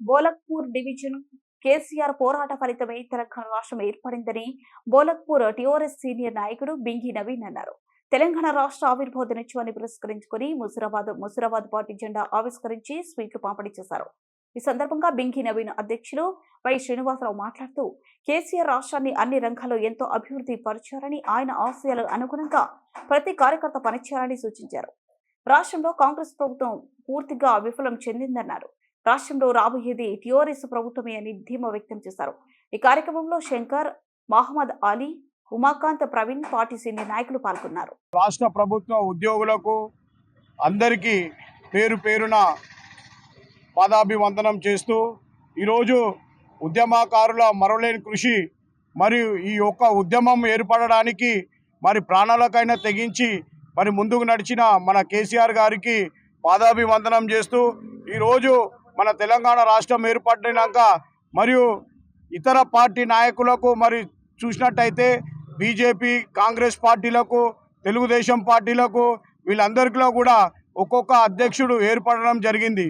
Bholakpur division KCR పోరాట ఫలితమే తెలంగాణ రాష్ట్రం ఏర్పడిందని బోలక్పూర్ టీఆర్ఎస్ సీనియర్ నాయకుడు బింగి నవీన్ అన్నారు. తెలంగాణ రాష్ట్ర ఆవిర్భావ దినోత్సవాన్ని పురస్కరించుకుని ముసిరాబాద్ ముసిరాబాద్ పార్టీ జెండా ఆవిష్కరించి స్వీట్లు పంపిణీ చేశారు. ఈ సందర్భంగా బింగి నవీన్ అధ్యక్షులు వై శ్రీనివాసరావు మాట్లాడుతూ కేసీఆర్ రాష్ట్రాన్ని అన్ని రంగాల్లో ఎంతో అభివృద్ధి పరిచారని ఆయన ఆశయాలకు అనుగుణంగా ప్రతి కార్యకర్త పనిచేయాలని సూచించారు. రాష్ట్రంలో కాంగ్రెస్ ప్రభుత్వం పూర్తిగా విఫలం చెందిందన్నారు. రాష్ట్రంలో రాబోయేది టిఆర్ఎస్ ప్రభుత్వమే అని ధీమా వ్యక్తం చేశారు. ఈ కార్యక్రమంలో శంకర్ మహమ్మద్ అలీ ఉమాకాంత్ ప్రవీణ్ పార్టీ సీనియర్ నాయకులు పాల్గొన్నారు. రాష్ట్ర ప్రభుత్వ ఉద్యోగులకు అందరికీ పేరు పేరున పాదాభివందనం చేస్తూ ఈరోజు ఉద్యమకారుల మరవలేని కృషి మరియు ఈ యొక్క ఉద్యమం ఏర్పడడానికి మరి ప్రాణాలకైనా తెగించి మరి ముందుకు నడిచిన మన కేసీఆర్ గారికి పాదాభివందనం చేస్తూ ఈరోజు మన తెలంగాణ రాష్ట్రం ఏర్పడినాక మరియు ఇతర పార్టీ నాయకులకు మరి చూసినట్టయితే బీజేపీ కాంగ్రెస్ పార్టీలకు తెలుగుదేశం పార్టీలకు వీళ్ళందరికీ కూడా ఒక్కొక్క అధ్యక్షుడు ఏర్పడడం జరిగింది.